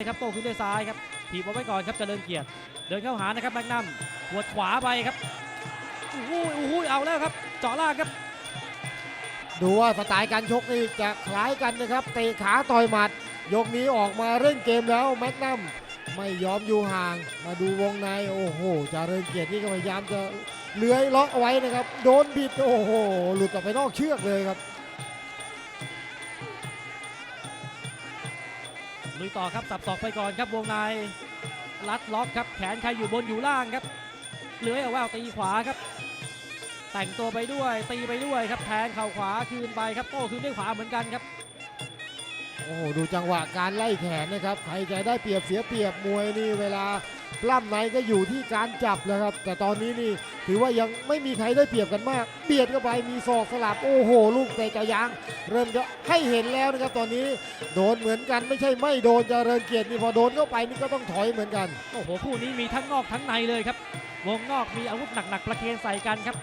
ครับโต้ขึ้นด้วยซ้ายครับถีบเอาไว้ก่อนครับเจริญเกียรติเดินเข้าหานะครับแมกนัมหัวดขวาไปครับโอ้โหโอ้โหเอาแล้วครับเจาะล่างครับ ดูว่าสไตล์การชกนี่จะคล้ายกันนะครับเตะขาต่อยหมัด ยกนี้ออกมาเร่งเกมแล้วแม็กนัมไม่ยอมอยู่ห่าง มาดูวงในโอ้โหจาเริญเกียรตินี่ก็พยายามจะเลื้อยล็อกเอาไว้นะครับ โดนบิดโอ้โหหลุดออกไปนอกเชือกเลยครับ ลุยต่อครับสับศอกไปก่อนครับวงในรัดล็อกครับแขนใครอยู่บนอยู่ล่างครับเลื้อยเอาแววตีขวาครับ แต่งตัวไปด้วยตีไปด้วยครับแทงเข่าขวาคืนไปครับโต้คืนด้วยขวาเหมือนกันครับ โอ้โหดูจังหวะการไล่แขนนะครับใครจะได้เปรียบเสียเปรียบมวยนี่เวลาปล้ำในก็อยู่ที่การจับแล้วครับ แต่ตอนนี้นี่ถือว่ายังไม่มีใครได้เปรียบกันมาก เบียดเข้าไปมีศอกสลับโอ้โห ลูกเตะจะยาง เริ่มจะให้เห็นแล้วนะครับตอนนี้โดนเหมือนกันไม่ใช่ไม่โดนจเจริญเกียรตินี่พอโดนเข้าไปนี่ก็ต้องถอยเหมือนกันโอ้โหคู่นี้มีทั้งนอกทั้งในเลยครับ วงนอกมีอาวุธหนักๆประเคนใส่กันครับ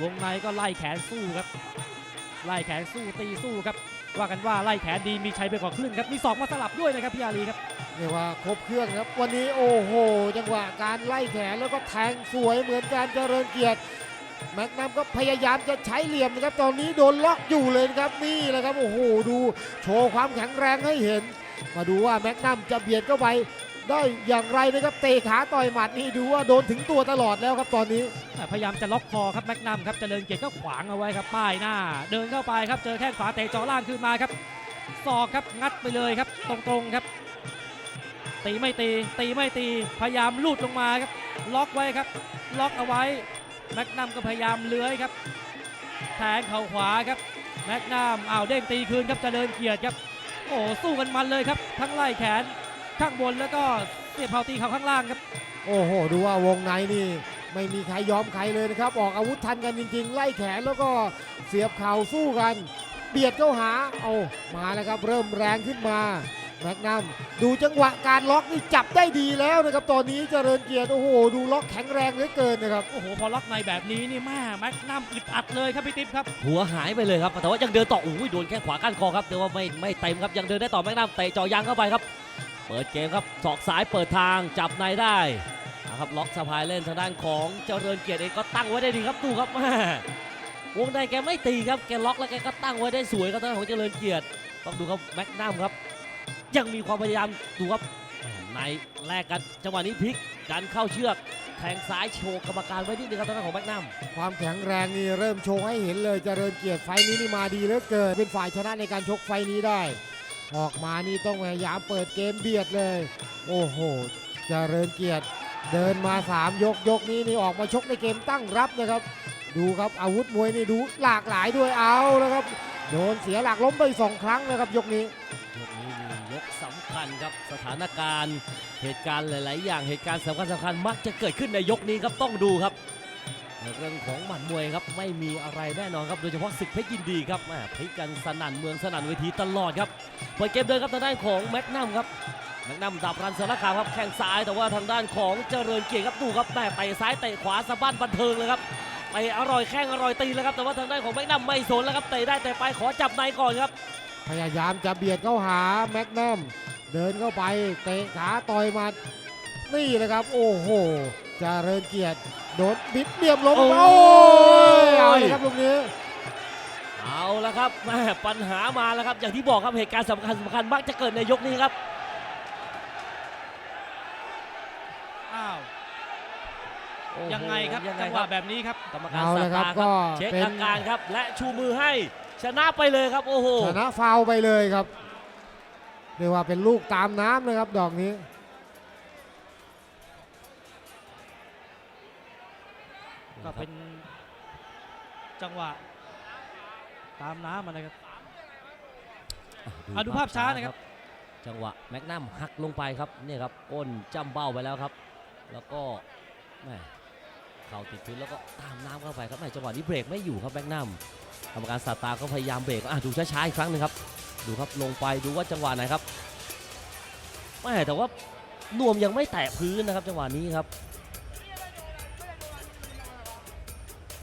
วงในก็ไล่แขนสู้ครับ ไล่แขนสู้ตีสู้ครับ ว่ากันว่าไล่แขนดีมีชัยไปกว่าครึ่งครับมีศอกมาสลับด้วยนะครับพี่อารีครับเรียกว่าครบเครื่องครับวันนี้โอ้โห จังหวะการไล่แขนแล้วก็แทงสวยเหมือนการเจริญเกียรติแม็กนัมก็พยายามจะใช้เหลี่ยมนะครับ ตอนนี้โดนล็อกอยู่เลยครับนี่แหละครับโอ้โหดู โชว์ความแข็งแรงให้เห็น มาดูว่าแม็กนัมจะเบียดเข้าไป ได้อย่างไรนะครับเตะขาต่อยหมัดนี่ดูว่าโดนถึงตัวตลอดแล้วครับตอนนี้พยายามจะล็อกคอครับแม็กนัมครับเจริญเกียรติก็ขวางเอาไว้ครับป้ายหน้า เดินเข้าไปครับเจอแข้งขวาเตะจ่อล่างขึ้นมาครับศอกครับงัดไปเลยครับ ตรงๆครับตีไม่ตีตีไม่ตีพยายามลูดลงมาครับล็อกไว้ครับ ล็อกเอาไว้แม็กนัมก็พยายามเลื้อยครับแทงเข่าขวาครับแม็กนัมอ้าวเด้งตีคืนครับเจริญเกียรติครับโอ้สู้กันมันเลยครับ ทั้งไล่แขน ข้างบนแล้วก็เสียบเผาตีเข่าข้างล่างครับ โอ้โห ดูว่าวงในนี่ไม่มีใครยอมใครเลยนะครับ ออกอาวุธทันกันจริง ๆ ไล่แขนแล้วก็เสียบเข่าสู้กัน เบียดเข้าหาเอามาแล้วครับ เริ่มแรงขึ้นมาแมกนัมดูจังหวะการล็อกนี่จับได้ดีแล้วนะครับตอนนี้เจริญเกียรติโอ้โห ดูล็อกแข็งแรงเหลือเกินนะครับโอ้โหพอล็อกในแบบนี้นี่แม่แม็กนัมอึดอัดเลยครับพี่ติ๊บครับ หัวหายไปเลยครับแต่ว่ายังเดินต่อโอ้ยโดนแข้งขวาก้านคอครับแต่ว่าไม่ไม่เต็มครับยังเดินได้ต่อแม็กนัมเตะเจ่อยางเข้าไปครับ เปิดเกมครับศอกซ้ายเปิดทางจับในได้นะครับล็อกสะพายเล่นทางด้านของเจริญเกียรติเองก็ตั้งไว้ได้ดีครับดูครับแม่วงในแกไม่ตีครับแกล็อกแล้วแกก็ตั้งไว้ได้สวยครับทางด้านของเจริญเกียรติต้องดูครับแม็กนัมครับ ยังมีความพยายามดูครับในแลกกันจังหวะนี้พลิกดันเข้าเชือกแทงซ้ายโชว์กรรมการไว้นิดนึงครับทางด้านของแม็กนัมความแข็งแรงนี่เริ่มโชว์ให้เห็นเลยเจริญเกียรติไฟนี้นี่มาดีเหลือเกินเป็นฝ่ายชนะในการชกไฟนี้ได้ ออกมานี่ต้องพยายามเปิดเกมเบียดเลย โอ้โหจเจริญเกียรติเดินมา 3 ยกยกนี้นี่ออกมาชกในเกมตั้งรับนะครับ ดูครับอาวุธมวยนี่ดูหลากหลายด้วยเอาแล้วครับโดนเสียหลักล้มไปสองครั้งนะครับ ยกนี้ยกนี้มียกสำคัญครับสถานการณ์ เหตุการณ์หลาย ๆ อย่างเหตุการณ์สำคัญสำคัญมักจะเกิดขึ้นในยกนี้ครับต้องดูครับ ในเรื่องของหมัดมวยครับไม่มีอะไรแน่นอนครับโดยเฉพาะศึกเพชรยินดีครับแหมพลิกกันสนั่นเมืองสนั่นเวทีตลอดครับเปิดเกมเดินครับทางด้านของแม็กนัมครับแม็กนัมดับรันสารคามครับแข้งซ้ายแต่ว่าทางด้านของเจริญเกียรติครับดูครับแม่เตะซ้ายเตะขวาสะบั้นบันเทิงเลยครับไปอร่อยแข้งอร่อยตีแล้วครับแต่ว่าทางด้านของแม็กนัมไม่สนแล้วครับเตะได้แต่ไปขอจับในก่อนครับพยายามจะเบียดเข้าหาแมกนัมเดินเข้าไปเตะขาต่อยมัด นี่เลยครับ โอ้โหเจริญเกียรติโดนบิดเหลี่ยมลงโอ้ย โอ้ยเอาเลยครับลูกนี้เอาละครับแม่ปัญหามาแล้วครับ อย่างที่บอกครับเหตุการณ์สำคัญสำคัญมักจะเกิดในยกนี้ครับ อ้าวโอ้โหยังไงครับยังไงจังหครัวะบ แบบนี้ครับ กรรมการเอาสละครับตาร์คก็รับเช็คเป็นอาการครับ และชูมือให้ชนะไปเลยครับ โอ้โหชนะฟาวล์ไปเลยครับเรียกว่าเป็นลูกตามน้ำเลยครับดอกนี้ ก็เป็นจังหวะตามน้ำมานะครับอะดูภาพช้านะครับ จังหวะแม็กนัมหักลงไปครับเนี่ยครับก้นจ้ำเบ้าไปแล้วครับ แล้วก็แม่เข่าติดพื้นแล้วก็ตามน้ำเข้าไปครับแม่จังหวะนี้เบรกไม่อยู่ครับแม็กนัมกรรมการสตาร์ก็พยายามเบรกอะดูช้าๆอีกครั้งหนึงครับ ดูครับลงไปดูว่าจังหวะไหนครับแม่แต่ว่านวมยังไม่แตะพื้นนะครับ จังหวะนี้ครับ